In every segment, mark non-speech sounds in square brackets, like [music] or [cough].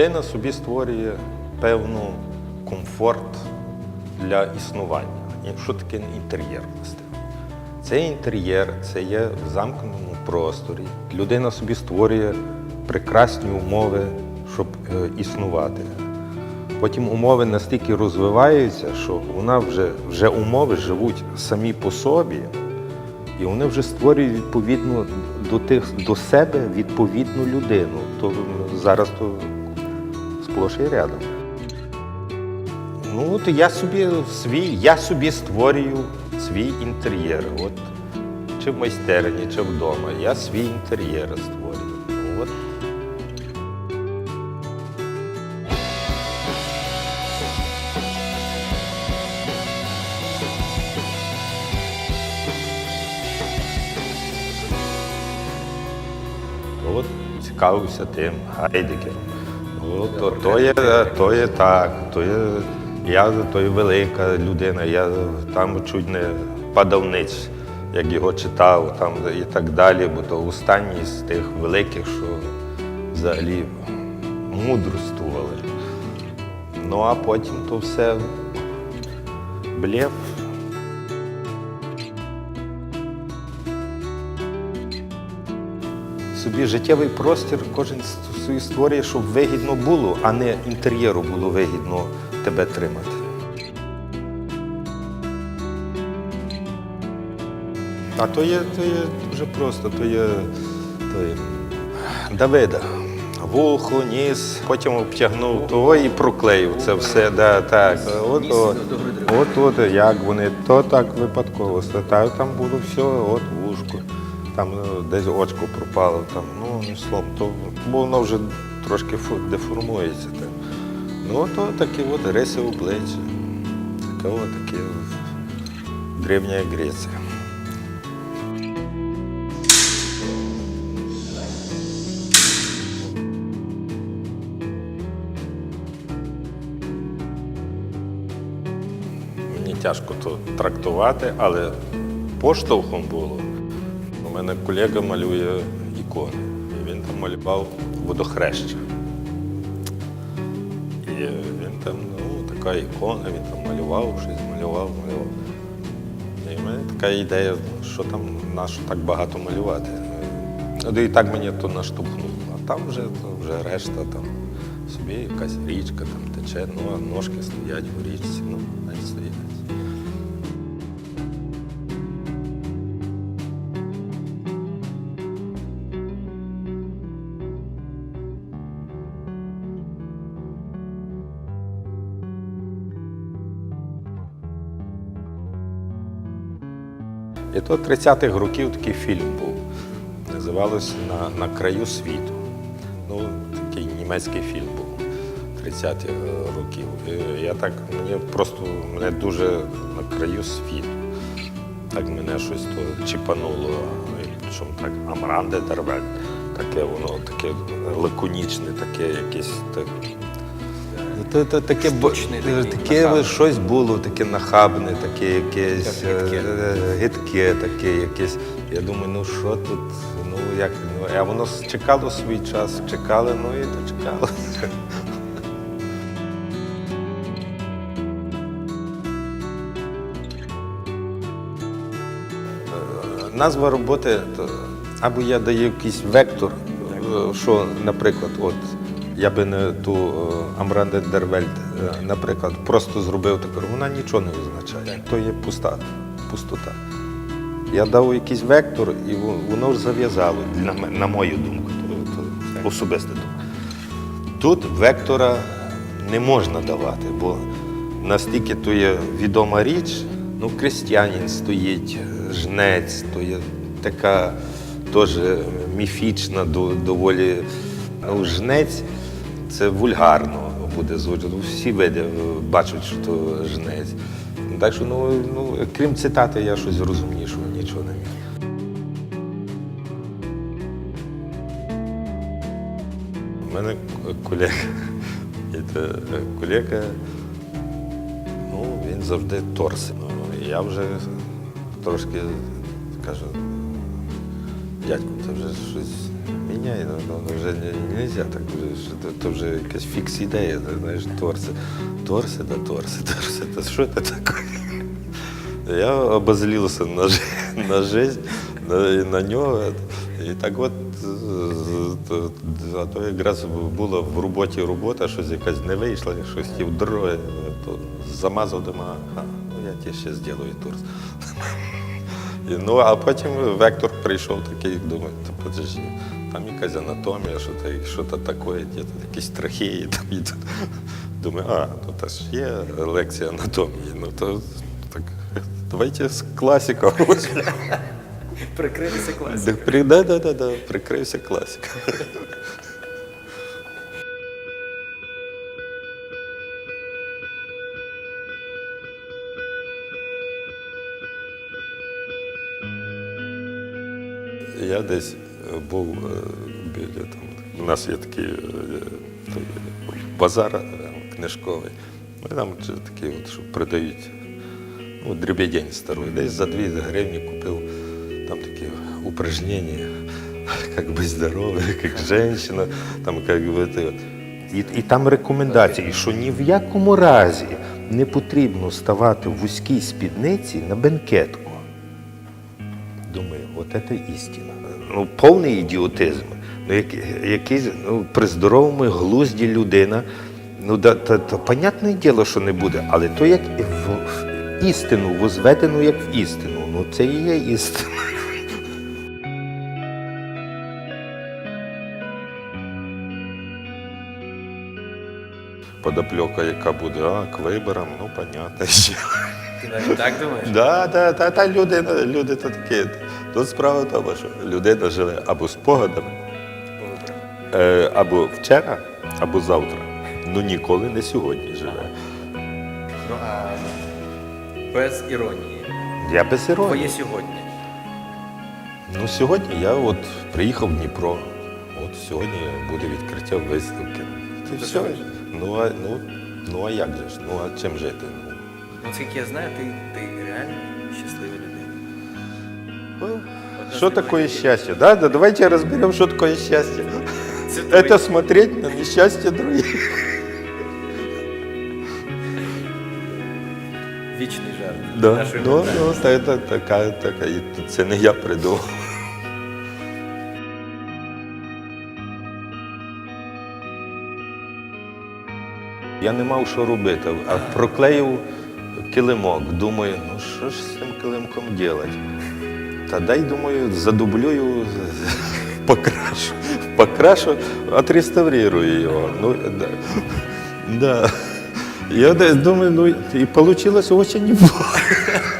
людина собі створює певну комфорт для існування. Що таке інтер'єр? власне? Це інтер'єр, це є в замкненому просторі. Людина собі створює прекрасні умови, щоб е, існувати. Потім умови настільки розвиваються, що вона вже, вже умови живуть самі по собі, і вони вже створюють відповідно до тих до себе відповідну людину. То зараз то сплош і рядом. Ну от я собі свій, я собі створюю свій інтер'єр. От чи в майстерні, чи вдома. Я свій інтер'єр створюю. От цікавився тим Гайдекером. От, то, то, є, то є так, то є, я то є велика людина, я там чуть не падавниць, як його читав, там і так далі, бо то останній з тих великих, що взагалі мудрствували. Ну а потім то все блєв. Собі життєвий простір кожен собі створює, щоб вигідно було, а не інтер'єру було вигідно тебе тримати. А то є, то є дуже просто, то є, то є Давида. Вухо, ніс, потім обтягнув того і проклеїв це все. Да, так. От, от, от, от, як вони, то так випадково. Та, там було все, от там е, десь очко пропало, там, ну, не словом, то воно вже трошки деформується. Так. Ну, то такі от риси обличчя. Така от такі древня Греція. Мені тяжко то трактувати, але поштовхом було. У мене колега малює ікони. І він там малював водохреща. І він там, ну, така ікона, він там малював, щось малював, малював. І в мене така ідея, що там на що так багато малювати. Ну, І так мені то наштовхнуло. А там вже, вже решта, там собі якась річка там тече, ну а ножки стоять в річці, ну, навіть стоять. То 30-х років такий фільм був. Називалося На, на краю світу. Ну, такий німецький фільм був 30-х років. І я так, мені просто мене дуже на краю світу. Так мене щось то чіпануло. І Причому так Амранде Дервель. Таке воно таке лаконічне, таке якесь так, то, то, таке, бо- Штучне таке, щось було, таке нахабне, таке якесь Як гидке. е, гидке, таке якесь. Я думаю, ну що тут, ну як, ну, а воно чекало свій час, чекали, ну і то чекало. Е, Назва роботи, то, або я даю якийсь вектор, е, що, наприклад, от я би не ту е, Амранде Дервельт, е, наприклад, просто зробив таку, вона нічого не означає. То є пуста, пустота. Я дав якийсь вектор, і воно ж зав'язало, на, на мою думку, то, то особисто думка. Тут вектора не можна давати, бо настільки то є відома річ, ну, крестьянин стоїть, жнець, то є така теж міфічна, до- доволі ну, жнець це вульгарно буде звучати. Всі види е, бачать, що то жнець. Так що, ну, ну, крім цитати, я щось розумнішого нічого не міг. У мене колега, [laughs] е, колега, ну, він завжди торсив. Ну, я вже трошки кажу, дядько, це вже щось міняє. ну, ну, ну, вже не можна так, то вже якась фікс ідея, знаєш, торси. Торси, да торси, торси, та що це таке? Я обозлился на, [laughs] на жизнь, на, на нього. І так от, а то якраз була в роботі робота, щось якась не вийшла, щось хотів дороги, то замазав дома, а, ну я тебе ще зроблю турс. І, ну, а потім вектор прийшов такий, думаю, та подожди, там якась анатомія, що то, що то таке, є тут якісь трахеї. Там, і тут. Думаю, а, ну та ж є лекція анатомії. Ну то так, давайте з класика. Прикритися Да, класикою. да, да, да, да, прикрився класика. Я десь е, був е, біля там. У нас є такий е, базар книжковий. Ми там такі, от, що продають ну, дребедень старий. Десь за 2 гривні купив там такі упражнення, [laughs] як би здоровий, [laughs] як жінка, там як би ти. І, і там рекомендації, що ні в якому разі не потрібно ставати в вузькій спідниці на бенкетку. Думаю, от це істина. Ну, повний ідіотизм. Ну, як, якийсь, ну, при здоровому глузді людина. Ну, да, та, та, понятне діло, що не буде, але то як в, в істину, возведено як в істину. Ну, це і є істина. Подопльока, яка буде, а, к виборам, ну, понятно. Ти навіть так думаєш? Да, да, та, та людина, люди то такі. Тут справа в тому, що людина живе або спогадами, е, або вчора, або завтра. Ну ніколи не сьогодні живе. Ну а без іронії. Я без іронії. Твоє сьогодні. Ну сьогодні я от приїхав в Дніпро. От сьогодні буде відкриття виставки. Ти Ти все. Ну а ну, ну а як же ж? Ну а чим жити? Ну, Наскільки я знаю, ти, ти реально щаслива людина. Что такое счастье? Да, да, давайте разберем, что такое счастье. Это смотреть на несчастье других. вічний жарт. Да, ну, ну, та, та, така, така, і це не я придумав. Я не мав що робити, а проклеїв килимок. Думаю, ну що ж з цим килимком робити? Та дай, думаю, задублюю, [laughs] покрашу, покрашу, отреставрирую його. Ну, да. да. Я думаю, ну і вийшло очень неплохо. [laughs]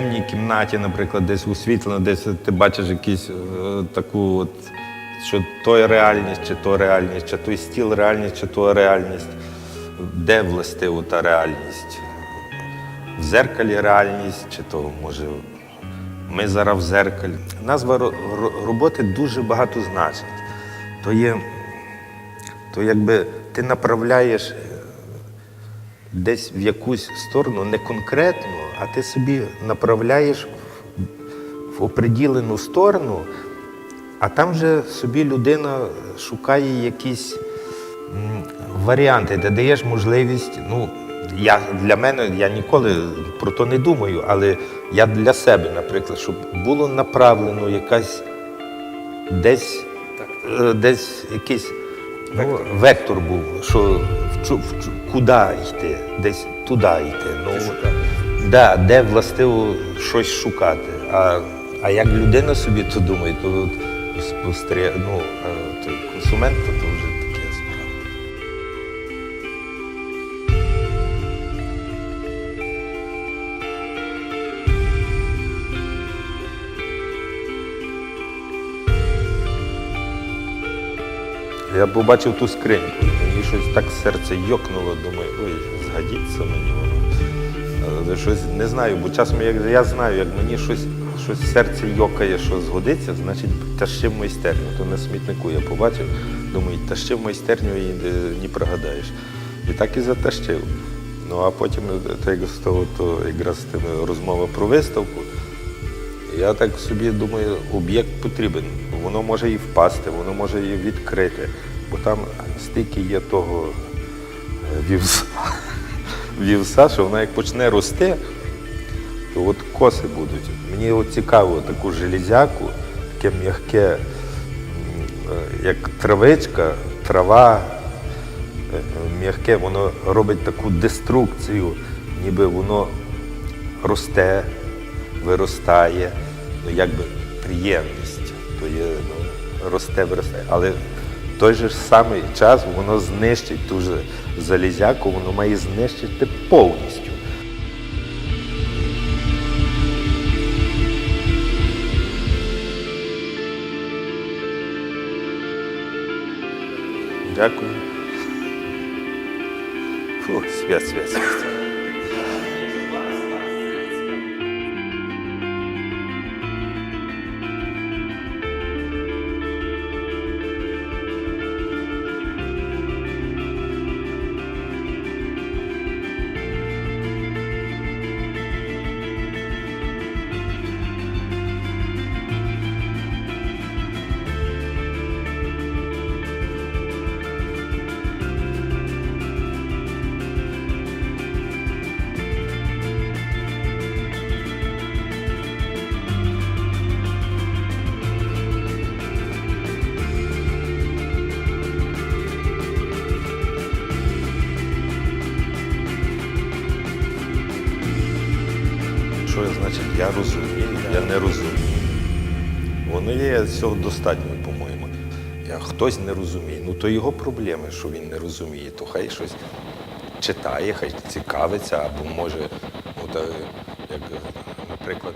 темній кімнаті, наприклад, десь освітлено, десь ти бачиш якусь е, таку, от, що то реальність, чи то реальність, чи той стіл реальність, чи то реальність. Де властива та реальність? В зеркалі реальність, чи то може ми зараз в зеркалі. Назва ро- ро- роботи дуже багато значить. То є, то якби ти направляєш десь в якусь сторону, не конкретно, а ти собі направляєш в, в оприділену сторону, а там вже собі людина шукає якісь варіанти, де даєш можливість. Ну, я, для мене я ніколи про то не думаю, але я для себе, наприклад, щоб було направлено якась десь, Так, е, десь якийсь ну, вектор був, що в, чу- в, куди йти, десь туди йти. Ну? да, де властиво щось шукати. А а як людина собі то думає, то спостерігає, ну, е, той консумент то, то вже таке справа. Я побачив ту скриньку, мені щось так серце йокнуло, думаю, ой, згадіться мені воно. Але щось не знаю, бо часом як я знаю, як мені щось, щось серці йокає, що згодиться, значить тащив в майстерню. То на смітнику я побачив, думаю, тащив в майстерню і не, прогадаєш. І так і затащив. Ну а потім, так як з того, то якраз розмова про виставку. Я так собі думаю, об'єкт потрібен. Воно може і впасти, воно може і відкрити, бо там стільки є того е, вівса, вівса, що вона як почне рости, то от коси будуть. Мені от цікаво таку железяку, таке м'яке, е, як травичка, трава, е, м'яке, воно робить таку деструкцію, ніби воно росте, виростає, ну якби приємність, то є, ну, росте, виросте. Але в той же самий час воно знищить ту ж залізяку, воно має знищити повністю. Дякую. Фу, свят, свят, свят. Що значить я розумію, я не розумію. Воно є цього достатньо, по-моєму. Я, хтось не розуміє, ну то його проблеми, що він не розуміє, то хай щось читає, хай цікавиться, або може, от, як, наприклад,